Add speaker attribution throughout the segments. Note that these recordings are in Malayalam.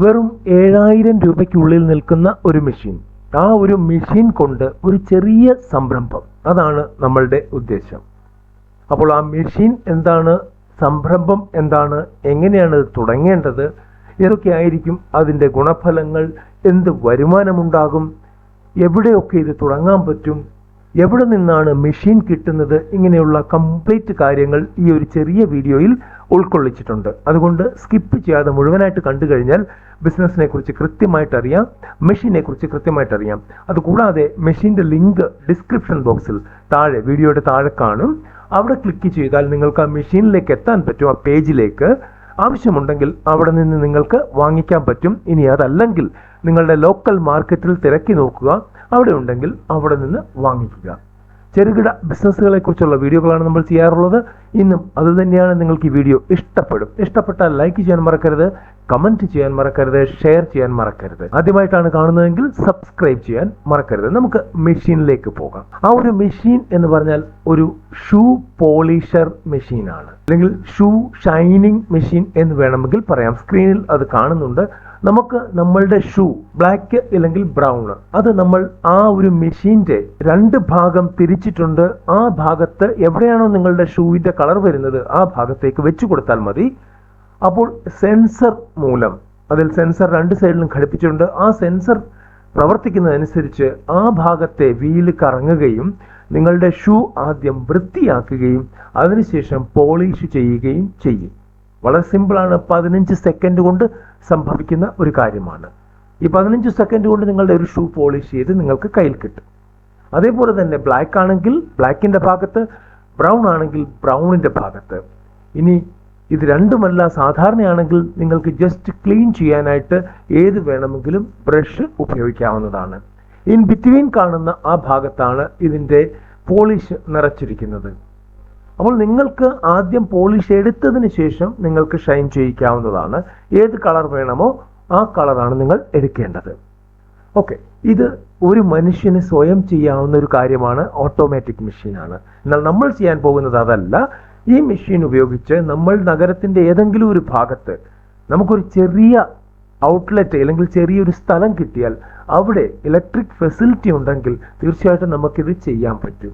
Speaker 1: വെറും ഏഴായിരം രൂപയ്ക്കുള്ളിൽ നിൽക്കുന്ന ഒരു മെഷീൻ ആ ഒരു മെഷീൻ കൊണ്ട് ഒരു ചെറിയ സംരംഭം. അതാണ് നമ്മളുടെ ഉദ്ദേശം. അപ്പോൾ ആ മെഷീൻ എന്താണ്? സംരംഭം എന്താണ്? എങ്ങനെയാണ് ഇത് തുടങ്ങേണ്ടത്? ഏതൊക്കെയായിരിക്കും അതിന്റെ ഗുണഫലങ്ങൾ? എന്ത് വരുമാനമുണ്ടാകും? എവിടെയൊക്കെ ഇത് തുടങ്ങാൻ പറ്റും? എവിടെ നിന്നാണ് മെഷീൻ കിട്ടുന്നത് ഇങ്ങനെയുള്ള കംപ്ലീറ്റ് കാര്യങ്ങൾ ഈ ഒരു ചെറിയ വീഡിയോയിൽ ഉൾക്കൊള്ളിച്ചിട്ടുണ്ട്. അതുകൊണ്ട് സ്കിപ്പ് ചെയ്യാതെ മുഴുവനായിട്ട് കണ്ടു കഴിഞ്ഞാൽ ബിസിനസ്സിനെ കുറിച്ച് കൃത്യമായിട്ട് അറിയാം മെഷീനെ കുറിച്ച് കൃത്യമായിട്ട് അറിയാം. അതുകൂടാതെ മെഷീന്റെ ലിങ്ക് ഡിസ്ക്രിപ്ഷൻ ബോക്സിൽ താഴെ വീഡിയോയുടെ താഴെ കാണും. അവിടെ ക്ലിക്ക് ചെയ്താൽ നിങ്ങൾക്ക് ആ മെഷീനിലേക്ക് എത്താൻ പറ്റും ആ പേജിലേക്ക് ആവശ്യമുണ്ടെങ്കിൽ അവിടെ നിന്ന് നിങ്ങൾക്ക് വാങ്ങിക്കാൻ പറ്റും. ഇനി അതല്ലെങ്കിൽ നിങ്ങളുടെ ലോക്കൽ മാർക്കറ്റിൽ തിരക്കി നോക്കുക. അവിടെ ഉണ്ടെങ്കിൽ അവിടെ നിന്ന് വാങ്ങിക്കുക. ചെറുകിട ബിസിനസ്സുകളെ കുറിച്ചുള്ള വീഡിയോകളാണ് നമ്മൾ ചെയ്യാറുള്ളത്. ഇന്നും അതുതന്നെയാണ് നിങ്ങൾക്ക് ഈ വീഡിയോ ഇഷ്ടപ്പെടും. ഇഷ്ടപ്പെട്ടാൽ ലൈക്ക് ചെയ്യാൻ മറക്കരുത്. കമന്റ് ചെയ്യാൻ മറക്കരുത് ഷെയർ ചെയ്യാൻ മറക്കരുത്. ആദ്യമായിട്ടാണ് കാണുന്നതെങ്കിൽ സബ്സ്ക്രൈബ് ചെയ്യാൻ മറക്കരുത്. നമുക്ക് മെഷീനിലേക്ക് പോകാം. ആ ഒരു മെഷീൻ എന്ന് പറഞ്ഞാൽ ഒരു ഷൂ പോളിഷർ മെഷീനാണ്. അല്ലെങ്കിൽ ഷൂ ഷൈനിങ് മെഷീൻ എന്ന് വേണമെങ്കിൽ പറയാം. സ്ക്രീനിൽ അത് കാണുന്നുണ്ട്. നമുക്ക് നമ്മളുടെ ഷൂ ബ്ലാക്ക് അല്ലെങ്കിൽ ബ്രൗൺ അത് നമ്മൾ ആ ഒരു മെഷീന്റെ രണ്ട് ഭാഗം തിരിച്ചിട്ടുണ്ട്. ആ ഭാഗത്ത് എവിടെയാണോ നിങ്ങളുടെ ഷൂവിന്റെ കളർ വരുന്നത് ആ ഭാഗത്തേക്ക് വെച്ചു കൊടുത്താൽ മതി. അപ്പോൾ സെൻസർ മൂലം അതിൽ സെൻസർ രണ്ട് സൈഡിലും ഘടിപ്പിച്ചിട്ടുണ്ട്. ആ സെൻസർ പ്രവർത്തിക്കുന്നതനുസരിച്ച് ആ ഭാഗത്തെ വീൽ കറങ്ങുകയും നിങ്ങളുടെ ഷൂ ആദ്യം വൃത്തിയാക്കുകയും അതിനുശേഷം പോളിഷ് ചെയ്യുകയും ചെയ്യും. വളരെ സിമ്പിളാണ് പതിനഞ്ച് സെക്കൻഡ് കൊണ്ട് സംഭവിക്കുന്ന ഒരു കാര്യമാണ്. ഈ പതിനഞ്ച് സെക്കൻഡ് കൊണ്ട് നിങ്ങളുടെ ഒരു ഷൂ പോളിഷ് ചെയ്ത് നിങ്ങൾക്ക് കയ്യിൽ കിട്ടും. അതേപോലെ തന്നെ ബ്ലാക്ക് ആണെങ്കിൽ ബ്ലാക്കിന്റെ ഭാഗത്ത് ബ്രൗൺ ആണെങ്കിൽ ബ്രൗണിന്റെ ഭാഗത്ത്. ഇനി ഇത് രണ്ടുമല്ല സാധാരണയാണെങ്കിൽ നിങ്ങൾക്ക് ജസ്റ്റ് ക്ലീൻ ചെയ്യാനായിട്ട് ഏത് വേണമെങ്കിലും ബ്രഷ് ഉപയോഗിക്കാവുന്നതാണ്. ഇൻ ബിറ്റ്വീൻ കാണുന്ന ആ ഭാഗത്താണ് ഇതിന്റെ പോളിഷ് നിറച്ചിരിക്കുന്നത്. അപ്പോൾ നിങ്ങൾക്ക് ആദ്യം പോളിഷ് എടുത്തതിന് ശേഷം നിങ്ങൾക്ക് ഷൈൻ ചെയ്യിക്കാവുന്നതാണ്. ഏത് കളർ വേണമോ ആ കളറാണ് നിങ്ങൾ എടുക്കേണ്ടത്. ഓക്കെ ഇത് ഒരു മനുഷ്യന് സ്വയം ചെയ്യാവുന്ന ഒരു കാര്യമാണ് ഓട്ടോമാറ്റിക് മെഷീനാണ് എന്നാൽ നമ്മൾ ചെയ്യാൻ പോകുന്നത് അതല്ല ഈ മെഷീൻ ഉപയോഗിച്ച് നമ്മൾ നഗരത്തിന്റെ ഏതെങ്കിലും ഒരു ഭാഗത്ത് നമുക്കൊരു ചെറിയ ഔട്ട്ലെറ്റ് അല്ലെങ്കിൽ ചെറിയൊരു സ്ഥലം കിട്ടിയാൽ അവിടെ ഇലക്ട്രിക് ഫെസിലിറ്റി ഉണ്ടെങ്കിൽ തീർച്ചയായിട്ടും നമുക്കിത് ചെയ്യാൻ പറ്റും.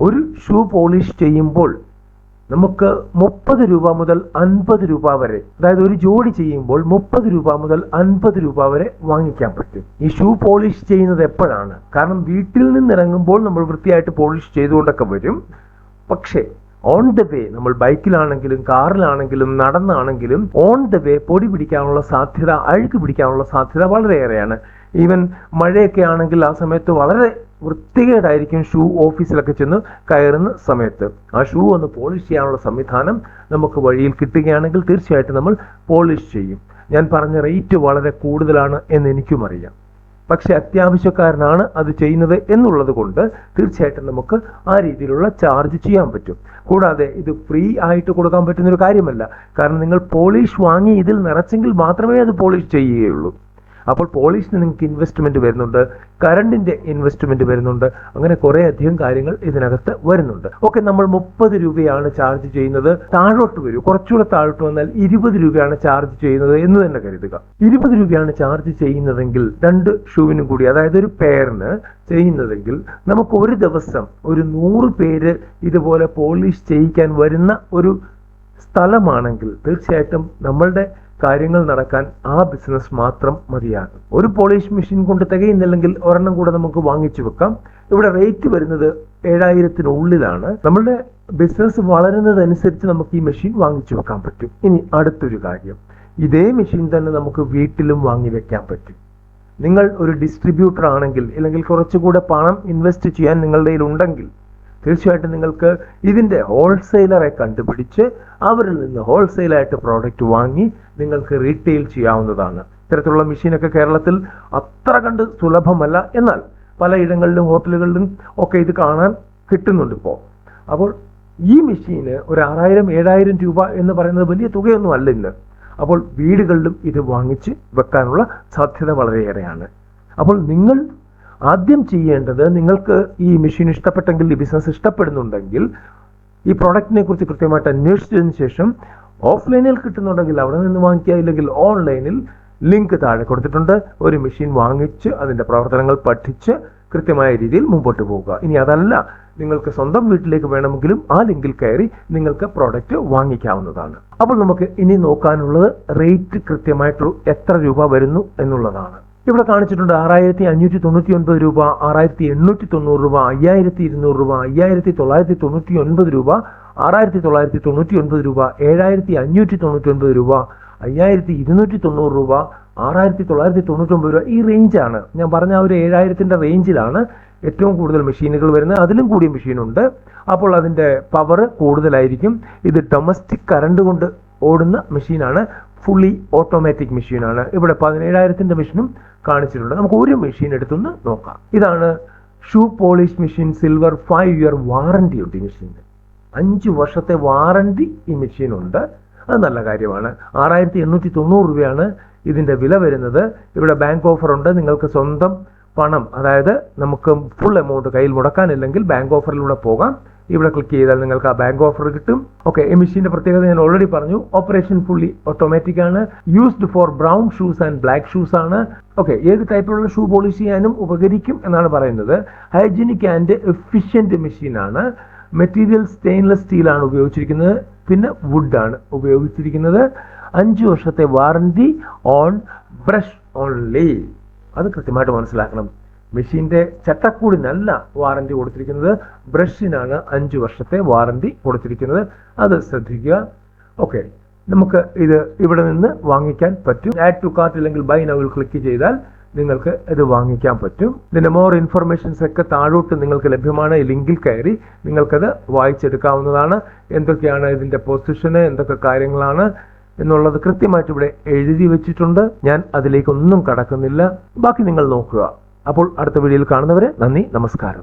Speaker 1: ഒരു ഷൂ പോളിഷ് ചെയ്യുമ്പോൾ നമുക്ക് മുപ്പത് രൂപ മുതൽ അൻപത് രൂപ വരെ അതായത് ഒരു ജോഡി ചെയ്യുമ്പോൾ മുപ്പത് രൂപ മുതൽ അൻപത് രൂപ വരെ വാങ്ങിക്കാൻ പറ്റും. ഈ ഷൂ പോളിഷ് ചെയ്യുന്നത് എപ്പോഴാണ്? കാരണം വീട്ടിൽ നിന്ന് ഇറങ്ങുമ്പോൾ നമ്മൾ വൃത്തിയായിട്ട് പോളിഷ് ചെയ്തുകൊണ്ടൊക്കെ വരും. പക്ഷേ ഓൺ ദ വേ നമ്മൾ ബൈക്കിലാണെങ്കിലും കാറിലാണെങ്കിലും നടന്നാണെങ്കിലും ഓൺ ദ വേ പൊടി പിടിക്കാനുള്ള സാധ്യത അഴുക്ക് പിടിക്കാനുള്ള സാധ്യത വളരെയേറെയാണ്. ഈവൻ മഴയൊക്കെ ആണെങ്കിൽ ആ സമയത്ത് വളരെ വൃത്തികേടായിരിക്കും ഷൂ ഓഫീസിലൊക്കെ ചെന്ന് കയറുന്ന സമയത്ത്. ആ ഷൂ ഒന്ന് പോളിഷ് ചെയ്യാനുള്ള സംവിധാനം നമുക്ക് വഴിയിൽ കിട്ടുകയാണെങ്കിൽ തീർച്ചയായിട്ടും നമ്മൾ പോളിഷ് ചെയ്യും. ഞാൻ പറഞ്ഞ റേറ്റ് വളരെ കൂടുതലാണ് എന്ന് എനിക്കും അറിയാം. പക്ഷെ അത്യാവശ്യക്കാരനാണ് അത് ചെയ്യുന്നത് എന്നുള്ളത് കൊണ്ട് തീർച്ചയായിട്ടും നമുക്ക് ആ രീതിയിലുള്ള ചാർജ് ചെയ്യാൻ പറ്റും. കൂടാതെ ഇത് ഫ്രീ ആയിട്ട് കൊടുക്കാൻ പറ്റുന്നൊരു കാര്യമല്ല. കാരണം നിങ്ങൾ പോളിഷ് വാങ്ങി ഇതിൽ നിറച്ചെങ്കിൽ മാത്രമേ അത് പോളിഷ് ചെയ്യുകയുള്ളൂ. അപ്പോൾ പോളിഷിന് നിങ്ങൾക്ക് ഇൻവെസ്റ്റ്മെന്റ് വരുന്നുണ്ട് കറണ്ടിന്റെ ഇൻവെസ്റ്റ്മെന്റ് വരുന്നുണ്ട് അങ്ങനെ കുറെ അധികം കാര്യങ്ങൾ ഇതിനകത്ത് വരുന്നുണ്ട്. ഓക്കെ നമ്മൾ മുപ്പത് രൂപയാണ് ചാർജ് ചെയ്യുന്നത്. താഴോട്ട് വരൂ. കുറച്ചുകൂടെ താഴോട്ട് വന്നാൽ ഇരുപത് രൂപയാണ് ചാർജ് ചെയ്യുന്നത് എന്ന് തന്നെ കരുതുക. ഇരുപത് രൂപയാണ് ചാർജ് ചെയ്യുന്നതെങ്കിൽ രണ്ട് ഷൂവിനും കൂടി അതായത് ഒരു പെയറിന് ചെയ്യുന്നതെങ്കിൽ നമുക്ക് ഒരു ദിവസം ഒരു നൂറ് പേര് ഇതുപോലെ പോളിഷ് ചെയ്യിക്കാൻ വരുന്ന ഒരു സ്ഥലമാണെങ്കിൽ തീർച്ചയായിട്ടും നമ്മളുടെ കാര്യങ്ങൾ നടക്കാൻ ആ ബിസിനസ് മാത്രം മതിയാകും ഒരു പോളിഷ് മെഷീൻ കൊണ്ട് തികയുന്നില്ലെങ്കിൽ ഒരെണ്ണം കൂടെ നമുക്ക് വാങ്ങിച്ചു വെക്കാം. ഇവിടെ റേറ്റ് വരുന്നത് ഏഴായിരത്തിനുള്ളിലാണ്. നമ്മുടെ ബിസിനസ് വളരുന്നതനുസരിച്ച് നമുക്ക് ഈ മെഷീൻ വാങ്ങിച്ചു വെക്കാൻ പറ്റും. ഇനി അടുത്തൊരു കാര്യം. ഇതേ മെഷീൻ തന്നെ നമുക്ക് വീട്ടിലും വാങ്ങി വെക്കാൻ പറ്റും. നിങ്ങൾ ഒരു ഡിസ്ട്രിബ്യൂട്ടർ ആണെങ്കിൽ അല്ലെങ്കിൽ കുറച്ചുകൂടെ പണം ഇൻവെസ്റ്റ് ചെയ്യാൻ നിങ്ങളുടെ കയ്യിൽ ഉണ്ടെങ്കിൽ തീർച്ചയായിട്ടും നിങ്ങൾക്ക് ഇതിന്റെ ഹോൾസെയിലറെ കണ്ടുപിടിച്ച് അവരിൽ നിന്ന് ഹോൾസെയിലായിട്ട് പ്രോഡക്റ്റ് വാങ്ങി നിങ്ങൾക്ക് റീറ്റെയിൽ ചെയ്യാവുന്നതാണ്. ഇത്തരത്തിലുള്ള മെഷീനൊക്കെ കേരളത്തിൽ അത്ര കണ്ട് സുലഭമല്ല. എന്നാൽ പലയിടങ്ങളിലും ഹോട്ടലുകളിലും ഒക്കെ ഇത് കാണാൻ കിട്ടുന്നുണ്ട് ഇപ്പോൾ അപ്പോൾ ഈ മെഷീന് ഒരു ആറായിരം ഏഴായിരം രൂപ എന്ന് പറയുന്നത് വലിയ തുകയൊന്നും അല്ല ഇന്ന്. അപ്പോൾ വീടുകളിലും ഇത് വാങ്ങിച്ച് വെക്കാനുള്ള സാധ്യത വളരെയേറെയാണ്. അപ്പോൾ നിങ്ങൾ ആദ്യം ചെയ്യേണ്ടത് നിങ്ങൾക്ക് ഈ മെഷീൻ ഇഷ്ടപ്പെട്ടെങ്കിൽ ഈ ബിസിനസ് ഇഷ്ടപ്പെടുന്നുണ്ടെങ്കിൽ ഈ പ്രോഡക്റ്റിനെ കുറിച്ച് കൃത്യമായിട്ട് അന്വേഷിച്ചതിന് ശേഷം ഓഫ്ലൈനിൽ കിട്ടുന്നുണ്ടെങ്കിൽ അവിടെ നിന്ന് വാങ്ങിക്കുക ഇല്ലെങ്കിൽ ഓൺലൈനിൽ ലിങ്ക് താഴെ കൊടുത്തിട്ടുണ്ട്. ഒരു മെഷീൻ വാങ്ങിച്ച് അതിന്റെ പ്രവർത്തനങ്ങൾ പഠിച്ച് കൃത്യമായ രീതിയിൽ മുമ്പോട്ട് പോവുക. ഇനി അതല്ല നിങ്ങൾക്ക് സ്വന്തം വീട്ടിലേക്ക് വേണമെങ്കിലും ആ ലിങ്കിൽ കയറി നിങ്ങൾക്ക് പ്രോഡക്റ്റ് വാങ്ങിക്കാവുന്നതാണ്. അപ്പോൾ നമുക്ക് ഇനി നോക്കാനുള്ളത് റേറ്റ് കൃത്യമായിട്ട് എത്ര രൂപ വരുന്നു എന്നുള്ളതാണ്. ഇവിടെ കാണിച്ചിട്ടുണ്ട് ആറായിരത്തി അഞ്ഞൂറ്റി തൊണ്ണൂറ്റി ഒൻപത് രൂപ ആറായിരത്തി എണ്ണൂറ്റി തൊണ്ണൂറ് രൂപ അയ്യായിരത്തി ഇരുന്നൂറ് രൂപ അയ്യായിരത്തി തൊള്ളായിരത്തി തൊണ്ണൂറ്റി ഒൻപത് രൂപ ആറായിരത്തി തൊള്ളായിരത്തി തൊണ്ണൂറ്റി ഒൻപത് രൂപ ഏഴായിരത്തി അഞ്ഞൂറ്റി തൊണ്ണൂറ്റി ഒൻപത് രൂപ അയ്യായിരത്തി ഇരുന്നൂറ്റി തൊണ്ണൂറ് രൂപ ആറായിരത്തി തൊള്ളായിരത്തി തൊണ്ണൂറ്റി ഒമ്പത് രൂപ ഈ റേഞ്ചാണ്. ഞാൻ പറഞ്ഞ ഒരു ഏഴായിരത്തിന്റെ റേഞ്ചിലാണ് ഏറ്റവും കൂടുതൽ മെഷീനുകൾ വരുന്നത്. അതിലും കൂടിയ മെഷീനുണ്ട്. അപ്പോൾ അതിന്റെ പവർ കൂടുതലായിരിക്കും. ഇത് ഡൊമസ്റ്റിക് കറണ്ട് കൊണ്ട് ഓടുന്ന മെഷീനാണ്. ഫുള്ളി ഓട്ടോമാറ്റിക് മെഷീനാണ് ഇവിടെ പതിനേഴായിരത്തിന്റെ മെഷീനും കാണിച്ചിട്ടുണ്ട്. നമുക്ക് ഒരു മെഷീൻ എടുത്തൊന്ന് നോക്കാം. ഇതാണ് shoe polish machine silver five year warranty ഉണ്ട് ഈ മെഷീന് അഞ്ച് വർഷത്തെ വാറണ്ടി ഈ മെഷീനുണ്ട് അത് നല്ല കാര്യമാണ്. ആറായിരത്തി എണ്ണൂറ്റി തൊണ്ണൂറ് രൂപയാണ് ഇതിന്റെ വില വരുന്നത്. ഇവിടെ ബാങ്ക് ഓഫർ ഉണ്ട്. നിങ്ങൾക്ക് സ്വന്തം പണം അതായത് നമുക്ക് ഫുൾ എമൗണ്ട് കയ്യിൽ മുടക്കാനില്ലെങ്കിൽ ബാങ്ക് ഓഫറിലൂടെ പോകാം. ഇവിടെ ക്ലിക്ക് ചെയ്താൽ നിങ്ങൾക്ക് ആ ബാങ്ക് ഓഫർ കിട്ടും. ഓക്കെ ഈ മെഷീന്റെ പ്രത്യേകത ഞാൻ ഓൾറെഡി പറഞ്ഞു. ഓപ്പറേഷൻ ഫുള്ളി ഓട്ടോമാറ്റിക് ആണ്. Used for brown shoes and black shoes ആണ്. ഓക്കെ ഏത് ടൈപ്പിലുള്ള ഷൂ പോളിഷ് ചെയ്യാനും ഉപകരിക്കും എന്നാണ് പറയുന്നത്. ഹൈജീനിക് ആൻഡ് എഫിഷ്യന്റ് മെഷീനാണ് മെറ്റീരിയൽ സ്റ്റെയിൻലെസ് സ്റ്റീൽ ആണ് ഉപയോഗിച്ചിരിക്കുന്നത്. പിന്നെ വുഡ് ആണ് ഉപയോഗിച്ചിരിക്കുന്നത്. അഞ്ച് വർഷത്തെ വാറണ്ടി ഓൺ ബ്രഷ് ഓൺലി അത് കൃത്യമായിട്ട് മനസ്സിലാക്കണം. മെഷീന്റെ ചട്ടക്കൂടിനല്ല വാറണ്ടി കൊടുത്തിരിക്കുന്നത്. ബ്രഷിനാണ് അഞ്ച് വർഷത്തെ വാറണ്ടി കൊടുത്തിരിക്കുന്നത്. അത് ശ്രദ്ധിക്കുക. ഓക്കെ നമുക്ക് ഇത് ഇവിടെ നിന്ന് വാങ്ങിക്കാൻ പറ്റും. ആഡ് ടു കാർട്ട് അല്ലെങ്കിൽ ബൈ നവിൽ ക്ലിക്ക് ചെയ്താൽ നിങ്ങൾക്ക് ഇത് വാങ്ങിക്കാൻ പറ്റും. ഇതിന്റെ മോർ ഇൻഫർമേഷൻസ് ഒക്കെ താഴോട്ട് നിങ്ങൾക്ക് ലഭ്യമാണ്. ഈ ലിങ്കിൽ കയറി നിങ്ങൾക്കത് വായിച്ചെടുക്കാവുന്നതാണ്. എന്തൊക്കെയാണ് ഇതിന്റെ പൊസിഷന് എന്തൊക്കെ കാര്യങ്ങളാണ് എന്നുള്ളത് കൃത്യമായിട്ട് ഇവിടെ എഴുതി വെച്ചിട്ടുണ്ട്. ഞാൻ അതിലേക്കൊന്നും കടക്കുന്നില്ല. ബാക്കി നിങ്ങൾ നോക്കുക. അപ്പോൾ അടുത്ത വീഡിയോയിൽ കാണുന്നവരെ നന്ദി നമസ്കാരം.